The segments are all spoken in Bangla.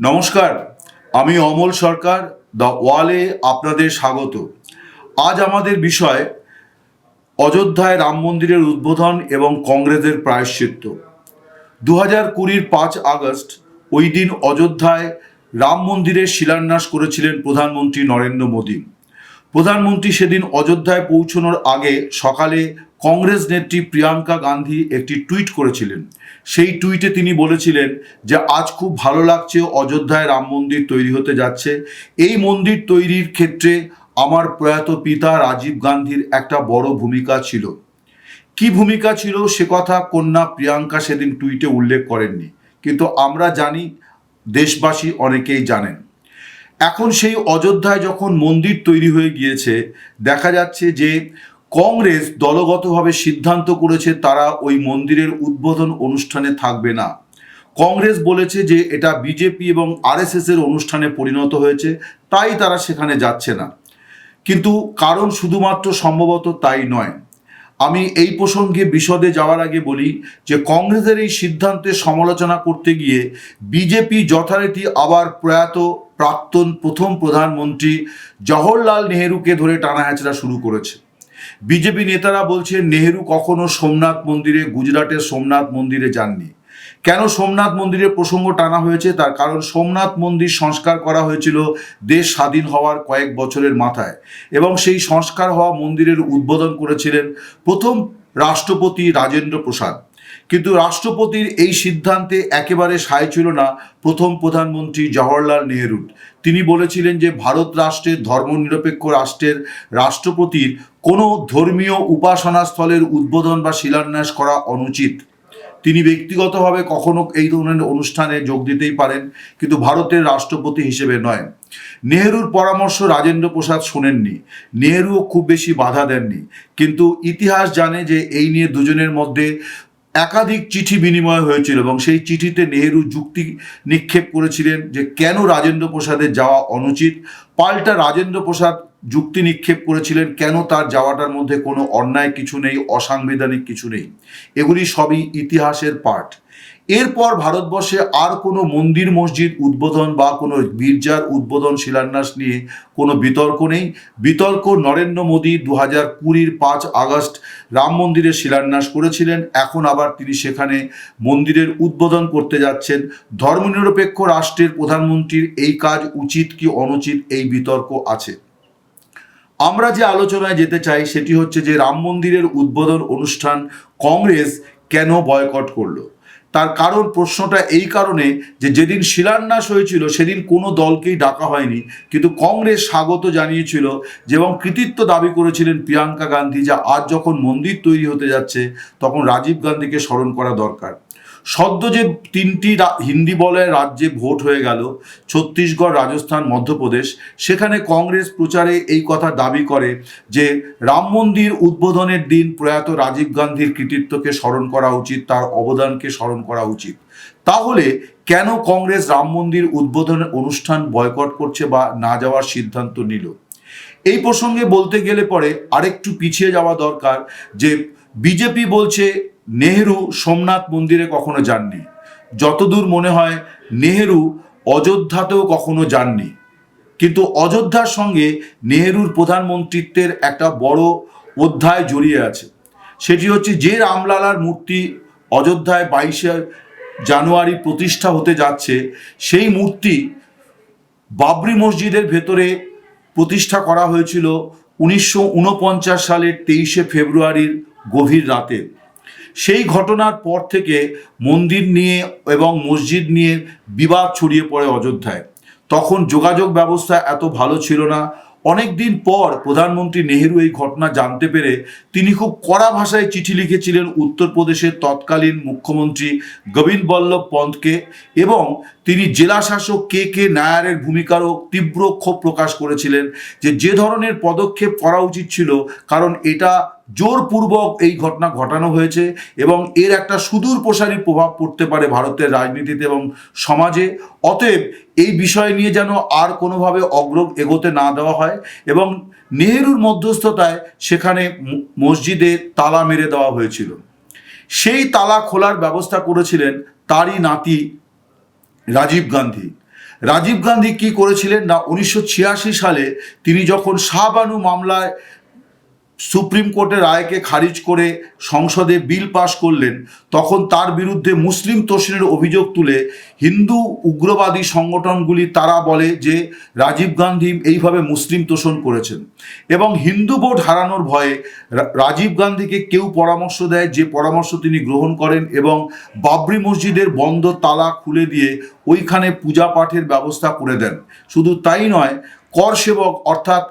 নমস্কার, আমি অমল সরকার, দ্য ওয়ালে আপনাদের স্বাগত। আজ আমাদের বিষয় অযোধ্যায় রাম মন্দিরের উদ্বোধন এবং কংগ্রেসের প্রায়শ্চিত্ত। দু হাজার কুড়ির পাঁচ আগস্ট ওই দিন অযোধ্যায় রাম মন্দিরের শিলান্যাস করেছিলেন প্রধানমন্ত্রী নরেন্দ্র মোদী। প্রধানমন্ত্রী সেদিন অযোধ্যায় পৌঁছানোর আগে সকালে কংগ্রেস নেত্রী প্রিয়াঙ্কা গান্ধী একটি টুইট করেছিলেন। সেই টুইটে তিনি বলেছিলেন যে, আজ খুব ভালো লাগছে অযোধ্যায় রাম মন্দির তৈরি হতে যাচ্ছে। এই মন্দির তৈরির ক্ষেত্রে আমার প্রয়াত পিতা রাজীব গান্ধীর একটা বড় ভূমিকা ছিল। কি ভূমিকা ছিল সে কথা কন্যা প্রিয়াঙ্কা সেদিন টুইটে উল্লেখ করেননি। কিন্তু আমরা জানি, দেশবাসী অনেকেই জানেন। এখন সেই অযোধ্যায় যখন মন্দির তৈরি হয়ে গিয়েছে, দেখা যাচ্ছে যে কংগ্রেস দলগতভাবে সিদ্ধান্ত করেছে তারা ওই মন্দিরের উদ্বোধন অনুষ্ঠানে থাকবে না। কংগ্রেস বলেছে যে এটা বিজেপি এবং আরএসএস এর অনুষ্ঠানে পরিণত হয়েছে, তাই তারা সেখানে যাচ্ছে না। কিন্তু কারণ শুধুমাত্র সম্ভবত তাই নয়। আমি এই প্রসঙ্গে বিশদে যাওয়ার আগে বলি যে কংগ্রেসের এই সিদ্ধান্তের সমালোচনা করতে গিয়ে বিজেপি যথারীতি আবার প্রয়াত প্রাক্তন প্রথম প্রধানমন্ত্রী জওহরলাল নেহেরুকে ধরে টানা হ্যাচড়া শুরু করেছে। বিজেপি নেতারা বলছেন, নেহেরু কখনো সোমনাথ মন্দিরে, গুজরাটের সোমনাথ মন্দিরে যাননি। কেন সোমনাথ মন্দিরের প্রসঙ্গ টানা হয়েছে? তার কারণ সোমনাথ মন্দির সংস্কার করা হয়েছিল দেশ স্বাধীন হওয়ার কয়েক বছরের মাথায় এবং সেই সংস্কার হওয়া মন্দিরের উদ্বোধন করেছিলেন প্রথম রাষ্ট্রপতি রাজেন্দ্র প্রসাদ। কিন্তু রাষ্ট্রপতির এই সিদ্ধান্তে একেবারে সায় ছিল না প্রথম প্রধানমন্ত্রী জওহরলাল নেহরুর। তিনি বলেছিলেন যে ভারত রাষ্ট্রের ধর্মনিরপেক্ষ রাষ্ট্রের রাষ্ট্রপতির কোনো ধর্মীয় উপাসনা স্থলের উদ্বোধন বা শিলান্যাস করা অনুচিত। তিনি ব্যক্তিগতভাবে কখনো এই ধরনের অনুষ্ঠানে যোগ দিতেই পারেন, কিন্তু ভারতের রাষ্ট্রপতি হিসেবে নয়। নেহেরুর পরামর্শ রাজেন্দ্র প্রসাদ শোনেননি। নেহেরুও খুব বেশি বাধা দেননি। কিন্তু ইতিহাস জানে যে এই নিয়ে দুজনের মধ্যে একাধিক চিঠি বিনিময় হয়েছিল এবং সেই চিঠিতে নেহেরু যুক্তি নিক্ষেপ করেছিলেন যে কেন রাজেন্দ্র প্রসাদের যাওয়া অনুচিত। পাল্টা রাজেন্দ্র প্রসাদ যুক্তি নিক্ষেপ করেছিলেন কেন তার যাওয়াটার মধ্যে কোনো অন্যায় কিছু নেই, অসাংবিধানিক কিছু নেই। এগুলি সবই ইতিহাসের পাঠ। এরপর ভারতবর্ষে আর কোনো মন্দির মসজিদ উদ্বোধন বা কোনো গির্জার উদ্বোধন শিলান্যাস নিয়ে কোনো বিতর্ক নেই। বিতর্ক নরেন্দ্র মোদী দু হাজার কুড়ির পাঁচ আগস্ট রাম মন্দিরের শিলান্যাস করেছিলেন। এখন আবার তিনি সেখানে মন্দিরের উদ্বোধন করতে যাচ্ছেন। ধর্মনিরপেক্ষ রাষ্ট্রের প্রধানমন্ত্রীর এই কাজ উচিত কি অনুচিত এই বিতর্ক আছে। আমরা যে আলোচনায় যেতে চাই সেটি হচ্ছে যে রাম মন্দিরের উদ্বোধন অনুষ্ঠান কংগ্রেস কেন বয়কট করল? তার কারণ প্রশ্নটা এই কারণে যে যেদিন শিলান্যাস হয়েছিল, সেদিন কোনো দলকেই ডাকা হয়নি। কিন্তু কংগ্রেস স্বাগত জানিয়েছিল যে এবং কৃতিত্ব দাবি করেছিলেন প্রিয়াঙ্কা গান্ধী যা আজ যখন মন্দির তৈরি হতে যাচ্ছে, তখন রাজীব গান্ধীকে স্মরণ করা দরকার। সদ্য যে তিনটি হিন্দি বলয়ের রাজ্যে ভোট হয়ে গেল, ছত্তিশগড়, রাজস্থান, মধ্যপ্রদেশ, সেখানে কংগ্রেস প্রচারে এই কথা দাবি করে যে রাম মন্দির উদ্বোধনের দিন প্রয়াত রাজীব গান্ধীর কৃতিত্বকে স্মরণ করা উচিত, তার অবদানকে স্মরণ করা উচিত। তাহলে কেন কংগ্রেস রাম মন্দির উদ্বোধনের অনুষ্ঠান বয়কট করছে বা না যাওয়ার সিদ্ধান্ত নিল? এই প্রসঙ্গে বলতে গেলে পরে আরেকটু পিছিয়ে যাওয়া দরকার যে বিজেপি বলছে নেহেরু সোমনাথ মন্দিরে কখনো যাননি। যতদূর মনে হয়, নেহেরু অযোধ্যাতেও কখনো যাননি। কিন্তু অযোধ্যার সঙ্গে নেহেরুর প্রধানমন্ত্রিত্বের একটা বড় অধ্যায় জড়িয়ে আছে। সেটি হচ্ছে যে রামলালার মূর্তি অযোধ্যায় বাইশে জানুয়ারি প্রতিষ্ঠা হতে যাচ্ছে, সেই মূর্তি বাবরি মসজিদের ভেতরে প্রতিষ্ঠা করা হয়েছিল উনিশশো উনপঞ্চাশ সালের তেইশে ফেব্রুয়ারির গভীর রাতে। সেই ঘটনার পর থেকে মন্দির নিয়ে এবং মসজিদ নিয়ে বিবাদ ছড়িয়ে পড়ে অযোধ্যায়। তখন যোগাযোগ ব্যবস্থা এত ভালো ছিল না। অনেক দিন পর প্রধানমন্ত্রী নেহেরু এই ঘটনা জানতে পেরে তিনি খুব কড়া ভাষায় চিঠি লিখেছিলেন উত্তরপ্রদেশের তৎকালীন মুখ্যমন্ত্রী গোবিন্দ বল্লভ পন্তকে এবং তিনি জেলা শাসক কে কে নায়ারের ভূমিকারও তীব্র ক্ষোভ প্রকাশ করেছিলেন যে যে ধরনের পদক্ষেপ করা উচিত ছিল, কারণ এটা জোরপূর্বক এই ঘটনা ঘটানো হয়েছে এবং এর একটা সুদূর প্রসারী প্রভাব পড়তে পারে ভারতের রাজনীতিতে এবং সমাজে। অতএব এই বিষয় নিয়ে যেন আর কোনোভাবে অগ্র এগোতে না দেওয়া হয় এবং নেহেরুর মধ্যস্থতায় সেখানে মসজিদে তালা মেরে দেওয়া হয়েছিল। সেই তালা খোলার ব্যবস্থা করেছিলেন তারই নাতি রাজীব গান্ধী। রাজীব গান্ধী কি করেছিলেন না, উনিশশো ছিয়াশি সালে তিনি যখন শাহবানু মামলায় সুপ্রিম কোর্টের রায়কে খারিজ করে সংসদে বিল পাশ করলেন, তখন তার বিরুদ্ধে মুসলিম তোষণের অভিযোগ তুলে হিন্দু উগ্রবাদী সংগঠনগুলি তারা বলে যে রাজীব গান্ধী এইভাবে মুসলিম তোষণ করেছেন এবং হিন্দু ভোট হারানোর ভয়ে রাজীব গান্ধীকে কেউ পরামর্শ দেয় যে পরামর্শ তিনি গ্রহণ করেন এবং বাবরি মসজিদের বন্ধ তালা খুলে দিয়ে ওইখানে পূজা পাঠের ব্যবস্থা করে দেন। শুধু তাই নয় কর সেবক অর্থাৎ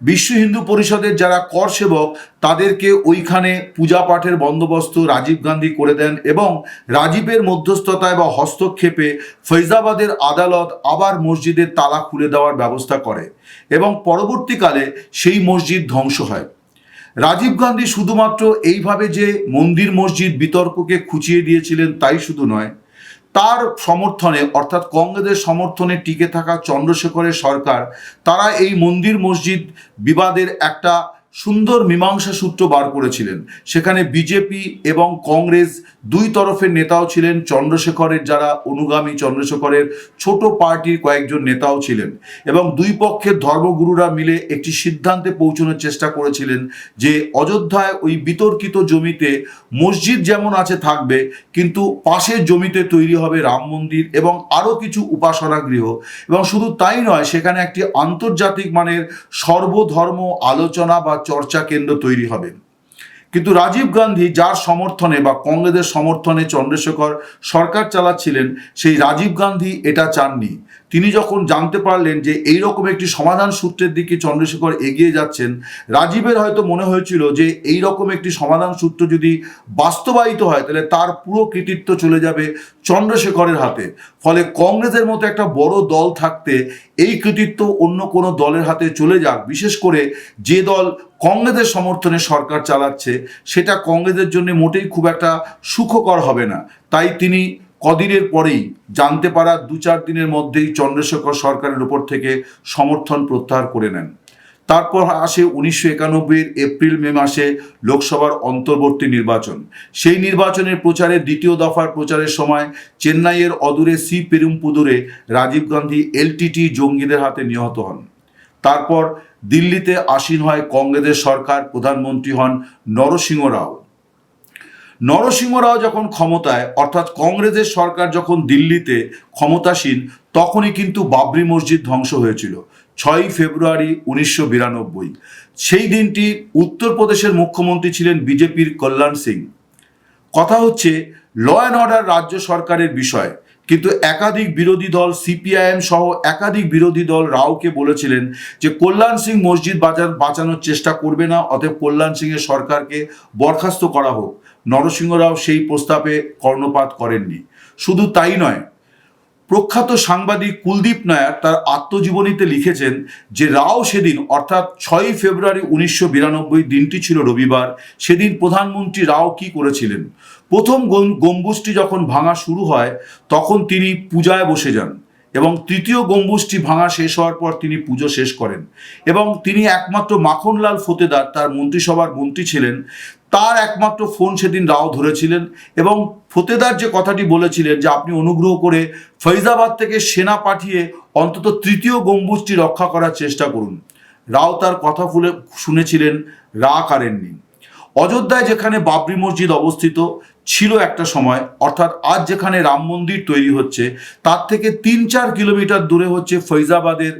বিশ্ব হিন্দু পরিষদের যারা কর সেবক, তাদেরকে ওইখানে পূজা পাঠের বন্দোবস্ত রাজীব গান্ধী করে দেন এবং রাজীবের মধ্যস্থতায় বা হস্তক্ষেপে ফৈজাবাদের আদালত আবার মসজিদের তালা খুলে দেওয়ার ব্যবস্থা করে এবং পরবর্তীকালে সেই মসজিদ ধ্বংস হয়। রাজীব গান্ধী শুধুমাত্র এইভাবে যে মন্দির মসজিদ বিতর্ককে খুঁচিয়ে দিয়েছিলেন তাই শুধু নয় তার সমর্থনে, অর্থাৎ কংগ্রেসের সমর্থনে টিকে থাকা চন্দ্রশেখরের সরকার, তারা এই মন্দির মসজিদ বিবাদের একটা সুন্দর মীমাংসা সূত্র বার করেছিলেন। সেখানে বিজেপি এবং কংগ্রেস দুই তরফের নেতাও ছিলেন। চন্দ্রশেখরের যারা অনুগামী, চন্দ্রশেখরের ছোট পার্টির কয়েকজন নেতাও ছিলেন এবং দুই পক্ষের ধর্মগুরুরা মিলে একটি সিদ্ধান্তে পৌঁছানোর চেষ্টা করেছিলেন যে অযোধ্যায় ওই বিতর্কিত জমিতে মসজিদ যেমন আছে থাকবে, কিন্তু পাশের জমিতে তৈরি হবে রাম মন্দির এবং আরও কিছু উপাসনা গৃহ। এবং শুধু তাই নয়, সেখানে একটি আন্তর্জাতিক মানের সর্বধর্ম আলোচনা বা চর্চা কেন্দ্র তৈরি হবে। কিন্তু রাজীব গান্ধী যার সমর্থনে বা কংগ্রেসের সমর্থনে চন্দ্রশেখর সরকার চালাচ্ছিলেন, সেই রাজীব গান্ধী এটা চাননি। তিনি যখন জানতে পারলেন যে এই রকম একটি সমাধান সূত্রের দিকে চন্দ্রশেখর এগিয়ে যাচ্ছেন, রাজীবের হয়তো মনে হয়েছিল যে এই রকম একটি সমাধান সূত্র যদি বাস্তবায়িত হয়, তাহলে তার পুরো কৃতিত্ব চলে যাবে চন্দ্রশেখরের হাতে। ফলে কংগ্রেসের মতো একটা বড় দল থাকতে এই কৃতিত্ব অন্য কোনো দলের হাতে চলে যাক। বিশেষ করে যে দল কংগ্রেসের সমর্থনে সরকার চালাচ্ছে, সেটা কংগ্রেসের জন্য মোটেই খুব একটা সুখকর হবে না। তাই তিনি কদিনের পরেই জানতে পারা দু চার দিনের মধ্যেই চন্দ্রশেখর সরকারের উপর থেকে সমর্থন প্রত্যাহার করে নেন। তারপর আসে উনিশশো একানব্বইয়ের এপ্রিল মে মাসে লোকসভার অন্তর্বর্তী নির্বাচন। সেই নির্বাচনের প্রচারে দ্বিতীয় দফার প্রচারের সময় চেন্নাইয়ের অদূরে সি পেরুমপুদুরে রাজীব গান্ধী এলটিটি জঙ্গিদের হাতে নিহত হন। তারপর দিল্লিতে আসীন হয় কংগ্রেসের সরকার, প্রধানমন্ত্রী হন নরসিংহ রাও। নরসিংহ রাও যখন ক্ষমতায়, অর্থাৎ কংগ্রেসের সরকার যখন দিল্লিতে ক্ষমতাসীন, তখনই কিন্তু বাবরি মসজিদ ধ্বংস হয়েছিল, ছয়ই ফেব্রুয়ারি উনিশশো বিরানব্বই। সেই দিনটি উত্তরপ্রদেশের মুখ্যমন্ত্রী ছিলেন বিজেপির কল্যাণ সিং। কথা হচ্ছে ল অ্যান্ড অর্ডার রাজ্য সরকারের বিষয়, কিন্তু একাধিক বিরোধী দল সিপিআইএম সহ একাধিক বিরোধী দল রাওকে বলেছিলেন যে কল্যাণ সিং মসজিদ বাজার বাঁচানোর চেষ্টা করবে না, অতএব কল্যাণ সিংয়ের সরকারকে বরখাস্ত করা হোক। নরসিংহ রাও সেই প্রস্তাবে কর্ণপাত করেননি। শুধু তাই নয়, প্রখ্যাত সাংবাদিক কুলদীপ নায়ার তার আত্মজীবনীতে লিখেছেন যে রাও সেদিন, অর্থাৎ ছয়ই ফেব্রুয়ারি উনিশশো বিরানব্বই দিনটি ছিল রবিবার, সেদিন প্রধানমন্ত্রী রাও কি করেছিলেন? প্রথম গম- গম্বুজটি যখন ভাঙা শুরু হয়, তখন তিনি পূজায় বসে যান এবং তৃতীয় গম্বুজটি ভাঙা শেষ হওয়ার পর তিনি পুজো শেষ করেন এবং তিনি একমাত্র মাখনলাল ফতেদার, তার মন্ত্রিসভার মন্ত্রী ছিলেন। তার একমাত্র ফোন সেদিন রাও ধরেছিলেন এবং ফতেদার যে কথাটি বলেছিলেন যে আপনি অনুগ্রহ করে ফৈজাবাদ থেকে সেনা পাঠিয়ে অন্তত তৃতীয় গম্বুজটি রক্ষা করার চেষ্টা করুন। রাও তার কথা ফুলে শুনেছিলেন, রা কারেননি। অযোধ্যায় যেখানে বাবরি মসজিদ অবস্থিত ছিল একটা সময়, অর্থাৎ আজ যেখানে রাম মন্দির তৈরি হচ্ছে, তার থেকে তিন চার কিলোমিটার দূরে হচ্ছে ফৈজাবাদের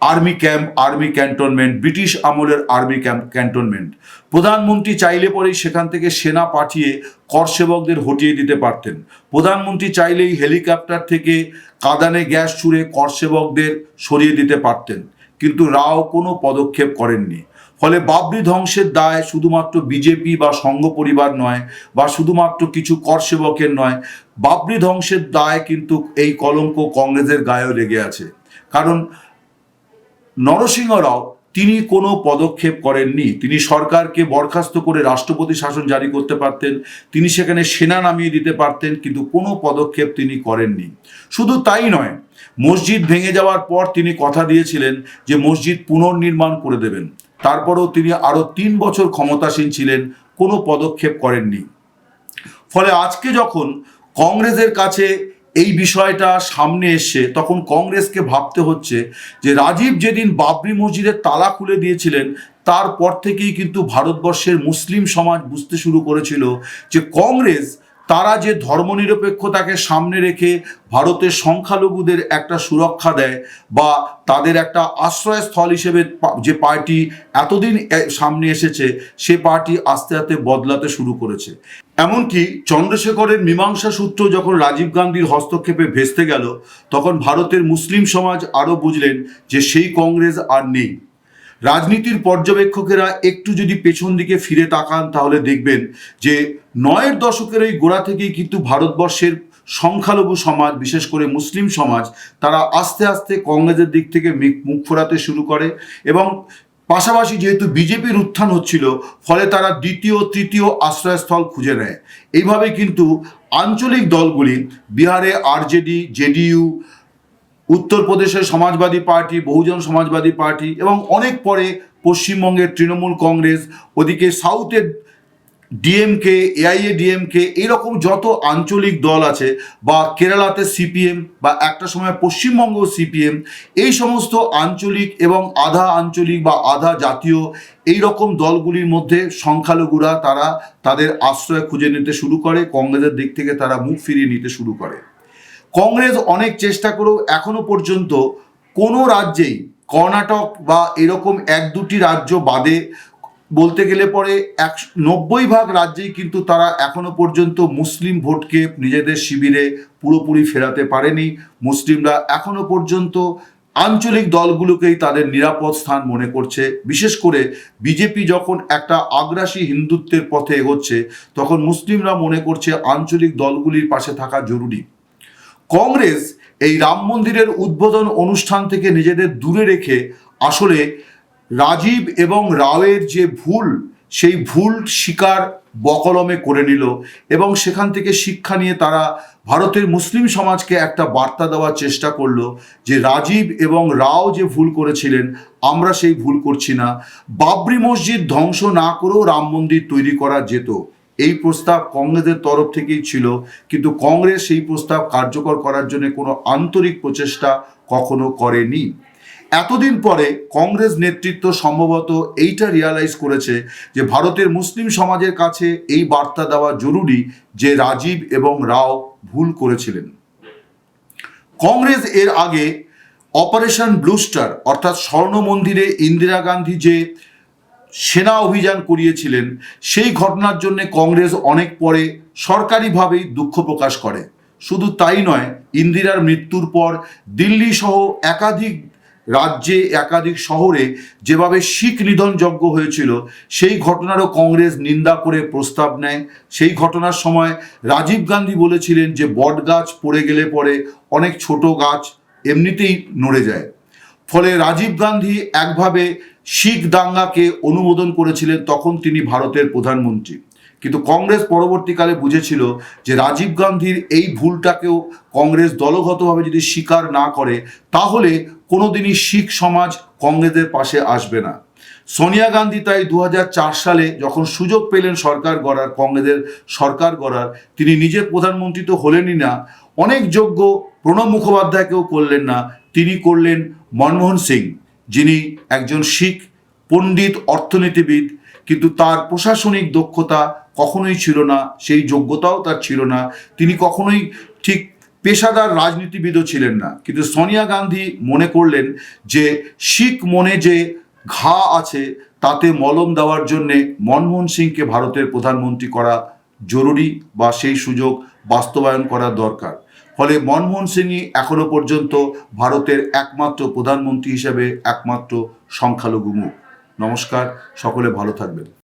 army camp, army cantonment, British আমলের আর্মি ক্যাম্প, ক্যান্টনমেন্ট। প্রধানমন্ত্রী চাইলে পরেই সেখান থেকে সেনা পাঠিয়ে কর সেবকদের হটিয়ে দিতে পারতেন। প্রধানমন্ত্রী চাইলেই হেলিকপ্টার থেকে কাদানে গ্যাস ছুড়ে কর সেবকদের সরিয়ে দিতে পারতেন। কিন্তু রাও কোনো পদক্ষেপ করেননি। ফলে বাবরি ধ্বংসের দায় শুধুমাত্র বিজেপি বা সংঘ পরিবার নয় বা শুধুমাত্র কিছু কর সেবকের নয়, বাবরি ধ্বংসের দায় কিন্তু এই কলঙ্ক কংগ্রেসের গায়েও লেগে আছে। কারণ নরসিংহ রাও তিনি কোনো পদক্ষেপ করেননি। তিনি সরকারকে বরখাস্ত করে রাষ্ট্রপতি শাসন জারি করতে পারতেন, তিনি সেখানে সেনা নামিয়ে দিতে পারতেন, কিন্তু কোনো পদক্ষেপ তিনি করেননি। শুধু তাই নয়, মসজিদ ভেঙে যাওয়ার পর তিনি কথা দিয়েছিলেন যে মসজিদ পুনর্নির্মাণ করে দেবেন। তারপরেও তিনি আরও তিন বছর ক্ষমতাসীন ছিলেন, কোনো পদক্ষেপ করেননি। ফলে আজকে যখন কংগ্রেসের কাছে এই বিষয়টা সামনে এসে তখন কংগ্রেসকে ভাবতে হচ্ছে যে রাজীব যেদিন বাবরি মসজিদের তালা খুলে দিয়েছিলেন, তারপর থেকেই কিন্তু ভারতবর্ষের মুসলিম সমাজ বুঝতে শুরু করেছিল যে কংগ্রেস তারা যে ধর্মনিরপেক্ষতাকে সামনে রেখে ভারতের সংখ্যালঘুদের একটা সুরক্ষা দেয় বা তাদের একটা আশ্রয়স্থল হিসেবে যে পার্টি এতদিন সামনে এসেছে, সে পার্টি আস্তে আস্তে বদলাতে শুরু করেছে। এমনকি চন্দ্রশেখরের মীমাংসা সূত্র যখন রাজীব গান্ধীর হস্তক্ষেপে ভেস্তে গেল, তখন ভারতের মুসলিম সমাজ আরও বুঝলেন যে সেই কংগ্রেস আর নেই। রাজনীতির পর্যবেক্ষকেরা একটু যদি পেছন দিকে ফিরে তাকান, তাহলে দেখবেন যে নয়ের দশকের ওই গোড়া থেকেই কিন্তু ভারতবর্ষের সংখ্যালঘু সমাজ, বিশেষ করে মুসলিম সমাজ, তারা আস্তে আস্তে কংগ্রেসের দিক থেকে মুখ ফোরাতে শুরু করে এবং পাশাপাশি যেহেতু বিজেপির উত্থান হচ্ছিল, ফলে তারা দ্বিতীয়, তৃতীয় আশ্রয়স্থল খুঁজে নেয়। এইভাবে কিন্তু আঞ্চলিক দলগুলি, বিহারে আরজেডি, জেডিইউ উত্তরপ্রদেশের সমাজবাদী পার্টি, বহুজন সমাজবাদী পার্টি এবং অনেক পরে পশ্চিমবঙ্গের তৃণমূল কংগ্রেস, ওদিকে সাউথের ডিএমকে, এআইএ ডিএমকে এরকম যত আঞ্চলিক দল আছে বা কেরালাতে সিপিএম বা একটা সময় পশ্চিমবঙ্গ সিপিএম, এই সমস্ত আঞ্চলিক এবং আধা আঞ্চলিক বা আধা জাতীয় এই রকম দলগুলির মধ্যে সংখ্যালঘুরা তারা তাদের আশ্রয় খুঁজে নিতে শুরু করে, কংগ্রেসের দিক থেকে তারা মুখ ফিরিয়ে নিতে শুরু করে। কংগ্রেস অনেক চেষ্টা করেও এখনও পর্যন্ত কোনো রাজ্যেই কর্ণাটক বা এরকম এক দুটি রাজ্য বাদে বলতে গেলে পরে এক নব্বই ভাগ রাজ্যেই কিন্তু তারা এখনও পর্যন্ত মুসলিম ভোটকে নিজেদের শিবিরে পুরোপুরি ফেরাতে পারেনি। মুসলিমরা এখনও পর্যন্ত আঞ্চলিক দলগুলোকেই তাদের নিরাপদ স্থান মনে করছে। বিশেষ করে বিজেপি যখন একটা আগ্রাসী হিন্দুত্বের পথে এগোচ্ছে, তখন মুসলিমরা মনে করছে আঞ্চলিক দলগুলির পাশে থাকা জরুরি। কংগ্রেস এই রাম মন্দিরের উদ্বোধন অনুষ্ঠান থেকে নিজেদের দূরে রেখে আসলে রাজীব এবং রাওয়ের যে ভুল, সেই ভুল শিকার বকলমে করে নিল এবং সেখান থেকে শিক্ষা নিয়ে তারা ভারতের মুসলিম সমাজকে একটা বার্তা দেওয়ার চেষ্টা করল যে রাজীব এবং রাও যে ভুল করেছিলেন, আমরা সেই ভুল করছি না। বাবরি মসজিদ ধ্বংস না করেও রাম মন্দির তৈরি করা যেত। এই প্রস্তাব কংগ্রেসের তরফ থেকেই ছিল, কিন্তু কংগ্রেস সেই প্রস্তাব কার্যকর করার জন্য কোনো আন্তরিক প্রচেষ্টা কখনো করেনি। এতদিন পরে কংগ্রেস নেতৃত্ব সম্ভবত এইটা রিয়ালাইজ করেছে যে ভারতের মুসলিম সমাজের কাছে এই বার্তা দেওয়া জরুরি যে রাজীব এবং রাও ভুল করেছিলেন। কংগ্রেস এর আগে অপারেশন ব্লুস্টার অর্থাৎ স্বর্ণ মন্দিরে ইন্দিরা গান্ধী যে সেনা অভিযান করিয়েছিলেন। সেই ঘটনার জন্য কংগ্রেস অনেক পরে সরকারিভাবেই দুঃখ প্রকাশ করে। শুধু তাই নয়, ইন্দিরার মৃত্যুর পর দিল্লি সহ একাধিক রাজ্যে, একাধিক শহরে যেভাবে শিখ নিধনযজ্ঞ হয়েছিল, সেই ঘটনারও কংগ্রেস নিন্দা করে প্রস্তাব নেয়। সেই ঘটনার সময় রাজীব গান্ধী বলেছিলেন যে বট গাছ পড়ে গেলে পরে অনেক ছোট গাছ এমনিতেই নড়ে যায়। ফলে রাজীব গান্ধী একভাবে শিখ দাঙ্গাকে অনুমোদন করেছিলেন তখন তিনি ভারতের প্রধানমন্ত্রী। কিন্তু কংগ্রেস পরবর্তীকালে বুঝেছিল যে রাজীব গান্ধীর এই ভুলটাকেও কংগ্রেস দলগতভাবে যদি স্বীকার না করে, তাহলে কোনোদিনই শিখ সমাজ কংগ্রেসের পাশে আসবে না। সোনিয়া গান্ধী তাই দু হাজার চার সালে যখন সুযোগ পেলেন সরকার গড়ার, কংগ্রেসের সরকার গড়ার, তিনি নিজে প্রধানমন্ত্রী তো হলেনই না, অনেক যোগ্য প্রণব মুখোপাধ্যায়কেও করলেন না তিনি করলেন মনমোহন সিং, যিনি একজন শিখ, পণ্ডিত, অর্থনীতিবিদ, কিন্তু তার প্রশাসনিক দক্ষতা কখনোই ছিল না, সেই যোগ্যতাও তার ছিল না। তিনি কখনোই ঠিক পেশাদার রাজনীতিবিদও ছিলেন না। কিন্তু সোনিয়া গান্ধী মনে করলেন যে, শিখ মনে যে ঘা আছে, তাতে মলম দেওয়ার জন্যে মনমোহন সিংকে ভারতের প্রধানমন্ত্রী করা জরুরি বা সেই সুযোগ বাস্তবায়ন করা দরকার। ফলে মনমোহন সিংই এখনও পর্যন্ত ভারতের একমাত্র প্রধানমন্ত্রী হিসেবে একমাত্র সংখ্যালঘু মুখ। নমস্কার, সকলে ভালো থাকবেন।